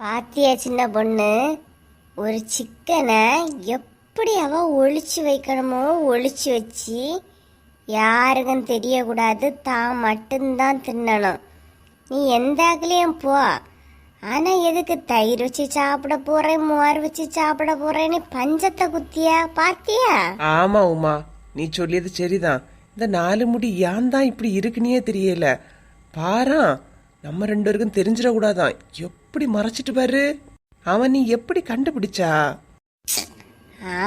பாத்தியா சின்ன பொண்ணு? ஒரு சிக்கனை எப்படி அவ ஒழிச்சு வைக்கணுமோ ஒழிச்சு வச்சு யாருக்கும் தெரியக்கூடாது தான் மட்டும்தான் தின்னணும். நீ எந்த அகலையும் போ. ஆனால் எதுக்கு தயிர் வச்சு சாப்பிட போறேன் மோர் வச்சு சாப்பிட போறேன்னு பஞ்சத்தை குத்தியா பாத்தியா? ஆமா உமா. நீ சொல்லியது சரிதான். இந்த நாலு முடி ஏன் தான் இப்படி இருக்குன்னே தெரியல. பாரா நம்ம ரெண்டு பேருக்கும் தெரிஞ்சிடக்கூடாதான். எப்படி மறைச்சிட்டு பாரு? அவன் நீ எப்படி கண்டுபிடிச்சா?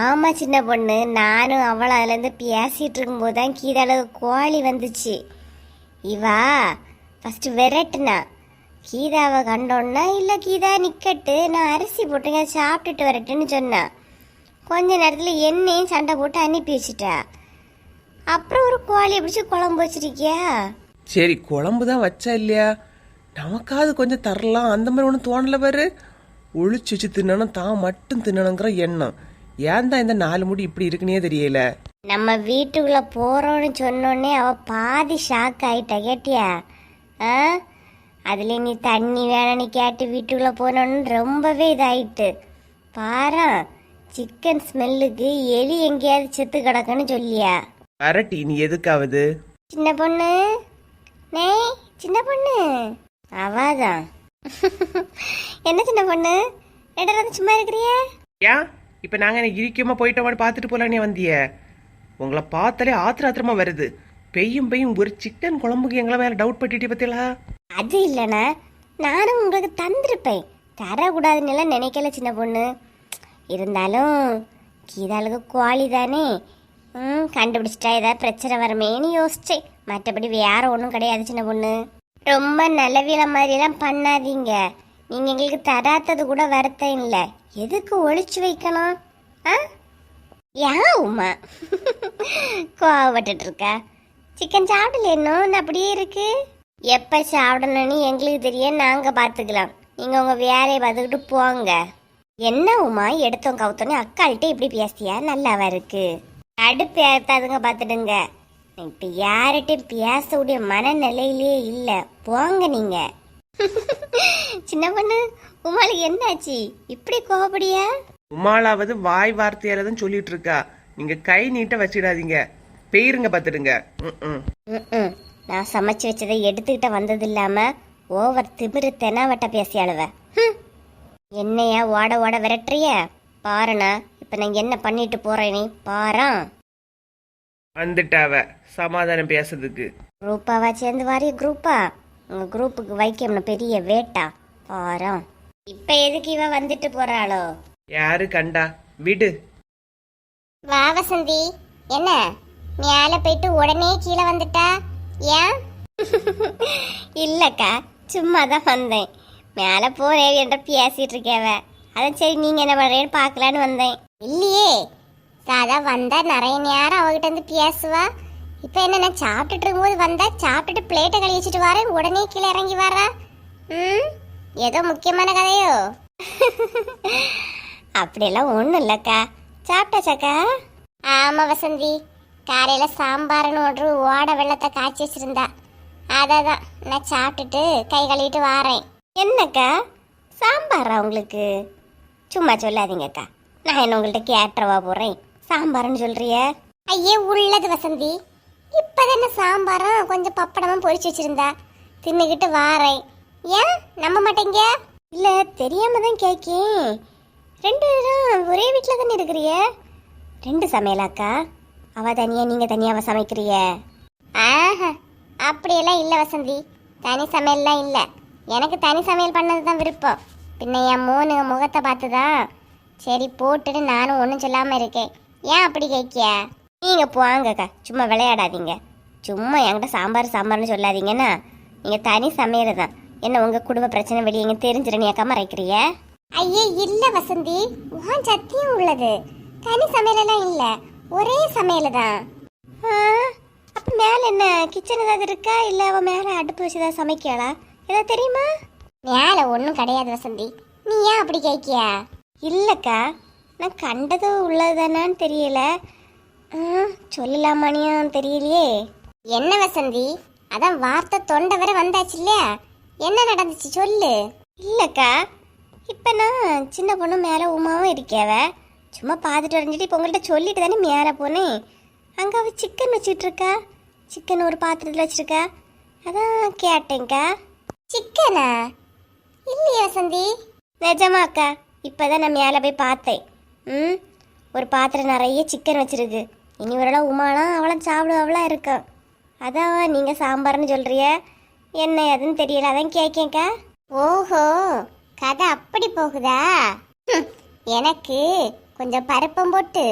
ஆமா சின்ன பொண்ணு. நானும் அவளும் அதுல இருந்து பேசிட்டு இருக்கும்போது தான் கீதாளுக்கு கோழி வந்துச்சு. இவா ஃபர்ஸ்ட் விரட்டுனா. கீதாவை கண்டோன்னா இல்ல கீதா நிக்கட்டு. நான் அரிசி போட்டுங்க சாப்பிட்டுட்டு வரட்டுன்னு சொன்னா. கொஞ்ச நேரத்துல என்னையும் சண்டை போட்டு அனுப்பி வச்சுட்டா. அப்புறம் ஒரு கோழியை பிடிச்சி குழம்பு வச்சிருக்கியா? சரி குழம்பு தான் வச்சா இல்லையா? நமக்காவது கொஞ்சம் தரலாம். அந்த மாதிரி ஒன்றும் தோணல பாரு. ஒளிச்சு வச்சு தின்னணும் தான் மட்டும் தின்னணுங்கிற எண்ணம். ஏன் தான் இந்த நாலு முடி இப்படி இருக்குன்னே தெரியல. நம்ம வீட்டுக்குள்ள போறோம்னு சொன்னோடனே அவ பாதி ஷாக் ஆயிட்டா கேட்டியா? ஆ? அதுல நீ தண்ணி வேணும்னு கேட்டு வீட்டுக்குள்ள போனோன்னு ரொம்பவே இதாயிட்டு. பாரா சிக்கன் ஸ்மெல்லுக்கு எலி எங்கேயாவது செத்து கிடக்குன்னு சொல்லியா? அரட்டி நீ எதுக்காவது? சின்ன பொண்ணு. நே சின்ன பொண்ணு. அவாதான் என்ன சின்ன பொண்ணு? ரெண்டு சும்மா இருக்கிறியே? ஏன் இப்போ நாங்கள் என்ன இரிக்கமா போயிட்டோமான்னு பார்த்துட்டு போலானே வந்திய. உங்களை பார்த்தாலே ஆத்திர ஆத்திரமா வருது. பெய்யும் பெய்யும் ஒரு சிக்கன் குழம்புக்கு எங்களை மேலே டவுட் பட்டுட்டே பத்தியலா அது இல்லைண்ணா. நானும் உங்களுக்கு தந்திருப்பேன். தரக்கூடாதுன்னு எல்லாம் நினைக்கல சின்ன பொண்ணு. இருந்தாலும் கீதாளுக்கு குவாலி தானே. ம் கண்டுபிடிச்சிட்டா ஏதாவது பிரச்சனை வருமேன்னு யோசிச்சேன். மற்றபடி வேற ஒன்றும் கிடையாது சின்ன பொண்ணு. ரொம்ப நல்லவில மாதிரிலாம் பண்ணாதீங்க. நீங்கள் எங்களுக்கு தராத்தது கூட வருத்தம் இல்லை. எதுக்கு ஒழிச்சு வைக்கணும் ஆ? ஏன் உமா? கோவப்பட்டு இருக்கா. சிக்கன் சாப்பிடல இன்னும்? அப்படியே இருக்கு. எப்ப சாப்பிடணும்னு எங்களுக்கு தெரியும். நாங்க பாத்துக்கலாம். நீங்க உங்க வேலையை பார்த்துக்கிட்டு போங்க. என்ன உமா? எடுத்தோம் கவுத்தோன்னு அக்காள்கிட்ட இப்படி பேசியா? நல்லாவா இருக்கு. அடுப்பு ஏத்தாதுங்க பாத்துடுங்க இப்ப யார்கிட்டயும் பேசக்கூடிய மனநிலையிலேயே இல்ல. போங்க நீங்க. சின்ன பொண்ணு உமாளுக்கு என்னாச்சு? இப்படி கோபப்படியா உமாலாவது வாய் வார்த்தையால தான் சொல்லிட்டு இருக்கா நீங்க கை நீட்ட வச்சிடாதீங்க. ம் ம்ம். நான் சமைச்சு வச்சதை எடுத்துக்கிட்ட வந்தது இல்லாம ஓவர் திமிரு தெனாவட்ட பேசியாளுவ. ஹம். என்னையா ஓட ஓட விரட்டுறிய? பாருண்ணா இப்ப நான் என்ன பண்ணிட்டு போறேனே பாரா வந்துட்டாவ. சமாதானம் பேசுறதுக்கு. குரூப்பாவா சேர்ந்து வாரிய குரூப்பா? உங்க குரூப்புக்கு வைக்கணும் பெரிய வேட்டா. பாரா இப்ப எதுக்கு இவ வந்துட்டு போறாளோ? யாரு கண்டா? விடு. வா வசந்தி. என்ன? மேல போயிட்டு உடனே கீழே வந்துட்டா? ஏன்? இல்லக்கா சும்மா தான் வந்தேன். மேலே போறேன் என்ற பேசிட்டு இருக்கேவ அதான் சரி நீங்க என்ன பண்றேன்னு பார்க்கலான்னு வந்தேன். இல்லையே. சாதா வந்தா நிறைய நேரம் அவகிட்ட வந்து பேசுவா. இப்போ என்ன நான் சாப்பிட்டுட்டு இருக்கும்போது வந்தா சாப்பிட்டுட்டு பிளேட்டை கழுவி வச்சுட்டு வரேன் உடனே கீழே இறங்கி வரா. ம்? ஏதோ முக்கியமான கதையோ? அப்படியெல்லாம் ஒன்றும் இல்லைக்கா. சாப்பிட்டாச்சாக்கா? ஆமாம் வசந்தி. காலையில் சாம்பார்னு ஒன்று ஓட வெள்ளத்தை காய்ச்சி வச்சிருந்தா. அதை தான் நான் சாப்பிட்டுட்டு கை கழுவிட்டு வாரேன். என்னக்கா? சாம்பாரா உங்களுக்கு? சும்மா சொல்லாதீங்கக்கா. நான் என்ன உங்கள்கிட்ட கேட்டுறவா போகிறேன் சாம்பார்னு சொல்றிய? ஐயே உள்ளது வசந்தி. இப்போதானே சாம்பாரும் கொஞ்சம் பப்படமும் பொரிச்சு வச்சிருந்தா. தின்னுக்கிட்டு வாரேன். ஏன்? நம்ப மாட்டேங்க. இல்லை தெரியாம தான் கேக்கேன். ரெண்டு பேரும் ஒரே வீட்டில் தானே இருக்கிறிய? ரெண்டு சமையலாக்கா? அவ தனியா நீங்க தனியாவ சமைக்கிறிய? ஆஹா அப்படியெல்லாம் இல்லை வசந்தி. தனி சமையல்லாம் இல்லை. எனக்கு தனி சமையல் பண்ணது தான் விருப்பம். பின்ன என் மூணு முகத்தை பார்த்து தான் சரி போட்டுட்டு நானும் ஒன்றும் சொல்லாமல் இருக்கேன். ஏன் அப்படி கேட்கிய? நீங்கள் போங்கக்கா சும்மா விளையாடாதீங்க. சும்மா என்கிட்ட சாம்பார் சாம்பார்னு சொல்லாதீங்கன்னா நீங்கள் தனி சமையல் தான். என்ன உங்கள் குடும்ப பிரச்சனை வெளியே எங்கே தெரிஞ்சிட அக்கா மறைக்கிறிய? ஐயே இல்லை வசந்தி. உன் சத்தியம் உள்ளது. தனி சமையலெல்லாம் இல்லை. ஒரே சமையல் தான். அப்போ மேலே என்ன? கிச்சன் ஏதாவது இருக்கா? இல்லை அவன் மேலே அடுப்பு வச்சு ஏதாவது சமைக்கலா ஏதாவது தெரியுமா? மேலே ஒன்றும் கிடையாது வசந்தி. நீ ஏன் அப்படி கேட்கியா? இல்லைக்கா. நான் கண்டதும் உள்ளதானான்னு தெரியல. ஆ, சொல்லலாமானியும் தெரியலையே. என்ன வசந்தி? அதான் வார்த்தை தொண்டை வரை வந்தாச்சு இல்லையா? என்ன நடந்துச்சு சொல்லு. இல்லைக்கா இப்போ நான் சின்ன பொண்ணு மேலே உமாவும் இருக்கேவ சும்மா பார்த்துட்டு வரைஞ்சிட்டு இப்போ உங்கள்கிட்ட சொல்லிட்டு தானே மேலே போனேன் அங்கே அவள் சிக்கன் வச்சுட்ருக்கா. சிக்கன் ஒரு பாத்திரத்தில் வச்சிருக்கா. அதான் கேட்டேங்க்கா சிக்கனா இல்லையா வசந்தி. நிஜமாக்கா இப்போ தான் நான் மேலே போய் பார்த்தேன். ம்? ஒரு பாத்திரம் நிறைய சிக்கன் வச்சிருக்கு. இனி ஒரு உமாலாம் அவளும் சாப்பிடுவாவளா இருக்கும் அதான் நீங்கள் சாம்பார்னு சொல்கிறிய என்ன எதுன்னு தெரியல. அதான் கேட்கேங்க்கா ஓஹோ கதை அப்படி போகுதா? எனக்கு கொஞ்சம் பருப்பம் போட்டு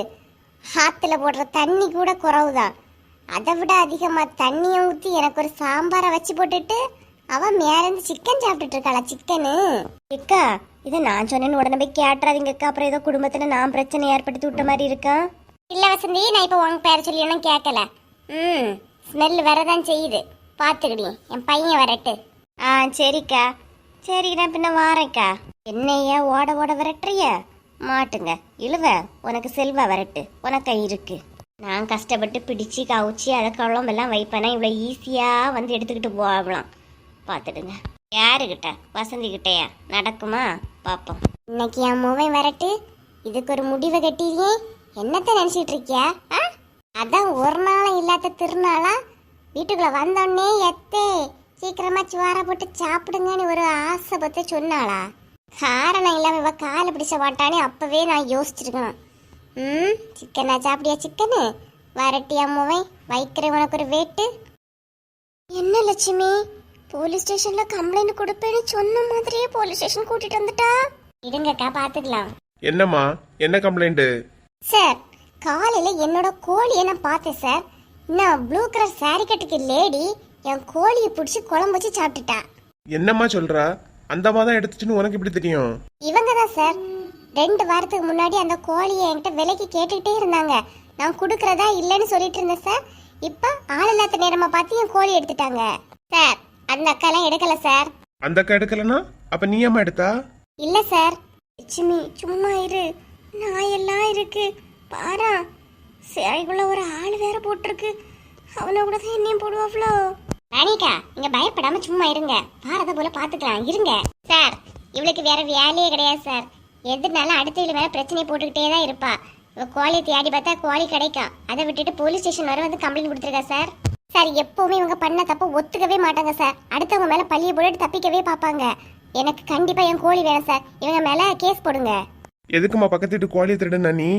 ஆற்றுல போடுற தண்ணி கூட குறவுதான். அதை விட அதிகமாக தண்ணியை ஊற்றி எனக்கு ஒரு சாம்பாரை வச்சு போட்டுட்டு அவன் மேலேருந்து சிக்கன் சாப்பிட்டுட்டு இருக்காளா சிக்கனு அக்கா இதை நான் சொன்னேன்னு உடனே போய் கேட்டுறாதீங்க அக்கா. அப்புறம் ஏதோ குடும்பத்தில் நான் பிரச்சனை ஏற்படுத்தி விட்ட மாதிரி இருக்கா? இல்லை வசந்தி நான் இப்போ உங்க பேர சொல்லி ஒன்றும் கேட்கல ம் ஸ்மெல் வரதான் செய்யுது. பார்த்துக்கிடி என் பையன் வரட்டு. ஆ சரிக்கா. சரி நான் பின்ன வாரேக்கா என்னையா ஓட ஓட விரட்டுறிய? மாட்டுங்க இழுவ. உனக்கு செல்வா வரட்டு. உனக்கு இருக்கு. நான் கஷ்டப்பட்டு பிடிச்சு கவுச்சி அதை குழம்பெல்லாம் வைப்பேனா இவ்வளோ ஈஸியாக வந்து எடுத்துக்கிட்டு போகலாம். பார்த்துடுங்க. யாருக்கிட்ட வசந்தி கிட்டயா நடக்குமா? பார்ப்போம். இன்னைக்கு என் மூவை வரட்டு. இதுக்கு ஒரு முடிவை கட்டியே என்னத்த நினைச்சிட்டு இருக்கியா? ஆ? அதான் ஒரு நாளும் இல்லாத திருநாளா? வீட்டுக்குள்ள வந்தோடனே எத்தே சீக்கிரமா சுவார போட்டு சாப்பிடுங்கன்னு ஒரு ஆசை பத்தி சொன்னாளா? காரணம் இல்லாம இவ காலை பிடிச்ச மாட்டானே அப்பவே நான் யோசிச்சிருக்கணும். ம் சிக்கனா சாப்பிடியா சிக்கனு? வரட்டியா மூவை. வைக்கிற உனக்கு ஒரு வேட்டு. என்ன லட்சுமி? போலீஸ் ஸ்டேஷன்ல கம்ப்ளைண்ட் கொடுப்பேன்னு சொன்ன மாதிரியே போலீஸ் ஸ்டேஷன் கூட்டிட்டு வந்துட்டா? இருங்கக்கா பாத்துக்கலாம். என்னம்மா? என்ன கம்ப்ளைண்ட் சார் காலையில என்னோட கோழியை நான் பார்த்தேன் சார். நான் ப்ளூ கலர் சாரி கட்டுக்கு லேடி என் கோழியை பிடிச்சி குழம்பு வச்சு சாப்பிட்டுட்டா. என்னம்மா சொல்றா? அந்த தான் எடுத்துச்சுன்னு உனக்கு எப்படி தெரியும்? இவங்க தான் சார். ரெண்டு வாரத்துக்கு முன்னாடி அந்த கோழியை என்கிட்ட விலைக்கு கேட்டுக்கிட்டே இருந்தாங்க. நான் கொடுக்கறதா இல்லைன்னு சொல்லிட்டு இருந்தேன் சார். இப்போ ஆள் இல்லாத நேரமா பார்த்து என் கோழி எடுத்துட்டாங்க. சார் அந்த அக்காலாம் எடுக்கல சார். அந்த அக்கா எடுக்கலனா அப்ப நீ ஏம்மா எடுத்தா? இல்ல சார். லட்சுமி சும்மா இரு. நாயெல்லாம் இருக்கு. பாரா சேலைக்குள்ள ஒரு ஆள் வேற போட்டிருக்கு. அவனை கூட தான் என்னையும் போடுவாப்ளோ ராணிகா நீங்க பயப்படாம சும்மா இருங்க. பாரத போல பாத்துக்கலாம். இருங்க. சார் இவளுக்கு வேற வேலையே கிடையாது சார். எதுனாலும் அடுத்த இவளு மேல பிரச்சனை போட்டுக்கிட்டே தான் இருப்பா. இவ கோழியை தேடி பார்த்தா கோழி கிடைக்கும். அதை விட்டுட்டு போலீஸ் ஸ்டேஷன் வரை வந்து கம்ப்ளைண்ட் கொடுத்துருக்கா சார்? சார் எப்பவுமே இவங்க பண்ண தப்ப ஒத்துக்கவே மாட்டாங்க சார். அடுத்தவங்க மேல பழிய போட்டுட்டு தப்பிக்கவே பார்ப்பாங்க. எனக்கு கண்டிப்பா என் கோழி வேணும் சார். இவங்க மேல கேஸ் போடுங்க. எதுக்குமா பக்கத்து வீட்டு கோழியை திருடுனா நீ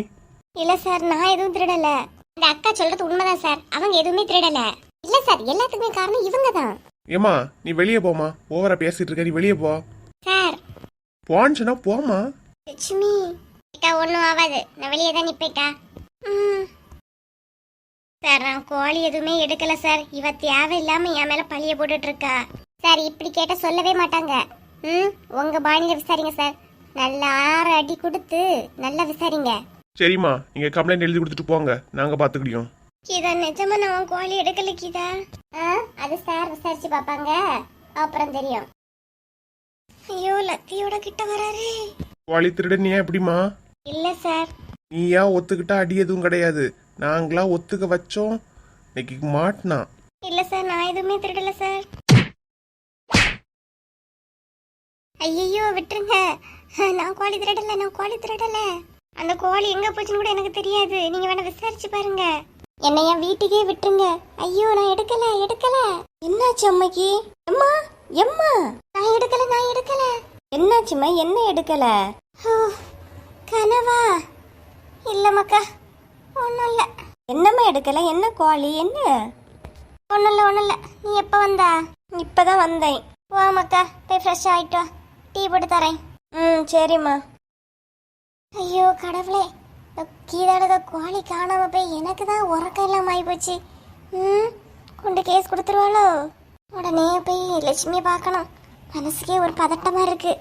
இல்ல சார் நான் எதுவும் திருடல. இந்த அக்கா சொல்றது உண்மைதான் சார். அவங்க எதுவுமே திருடல. இல்ல சார் எல்லாத்துக்குமே காரணம் இவங்க தான் ஏமா நீ வெளியே போமா ஓவரா பேசிட்டு இருக்க நீ வெளியே போ. சார். போன்னு சொன்னா போமா லட்சுமி அக்கா ஒன்றும் ஆகாது நான் வெளியே தான் நிப்பேக்கா. ம். சார் நான் கோழி எதுவுமே எடுக்கல சார். இவ தேவையில்லாம என் மேல பழிய போட்டுட்டு இருக்கா சார் இப்படி கேட்ட சொல்லவே மாட்டாங்க. ம் உங்க பாணியில விசாரிங்க சார். நல்லா ஆறு அடி கொடுத்து நல்லா விசாரிங்க. சரிம்மா நீங்க கம்ப்ளைண்ட் எழுதி கொடுத்துட்டு போங்க. நாங்க பாத்துக்கிடியோம். கீதா நிஜமா நான் உன் கோழி எடுக்கல கீதா? அது சார் விசாரிச்சு பாப்பாங்க. அப்புறம் தெரியும். ஐயோ லத்தியோட கிட்ட வராரு. கோழி திருடனியா எப்படிமா இல்ல சார். நீயா ஒத்துக்கிட்டா அடி எதுவும் கிடையாது. நாங்களா ஒத்துக்க வச்சோம். இன்னைக்கு மாட்டினான் இல்ல சார் நான் எதுவுமே திருடல சார். ஐயோ விட்டுருங்க. நான் கோழி திருடல நான் கோழி திருடல. அந்த கோழி எங்க போச்சுன்னு கூட எனக்கு தெரியாது. நீங்க வேணா விசாரிச்சு பாருங்க. என்னை என் வீட்டுக்கே விட்டுருங்க. ஐயோ நான் எடுக்கல எடுக்கல. என்னாச்சு அம்மைக்கு? எம்மா? எம்மா? நான் எடுக்கல நான் எடுக்கல. என்னாச்சும்மா? என்ன எடுக்கல? கனவா? இல்ல மக்கா. ஒன்றும் இல்லை. என்னம்மா எடுக்கல? என்ன கோழி? என்ன? ஒன்றும் இல்லை ஒன்றும் இல்லை. நீ எப்போ வந்தா? இப்போ தான் வந்தேன் வாமாக்கா போய் ஃப்ரெஷ் ஆகிட்டோம் டீ போட்டு தரேன். ம் சரிம்மா. ஐயோ கடவுளே. இந்த கோழி காணாம போய் எனக்கு தான் உறக்கம் இல்லாம ஆயிப்போச்சு. ம் கொண்டு கேஸ் கொடுத்துருவாளோ? உடனே போய் லட்சுமியை பார்க்கணும். மனசுக்கே ஒரு பதட்டமாக இருக்குது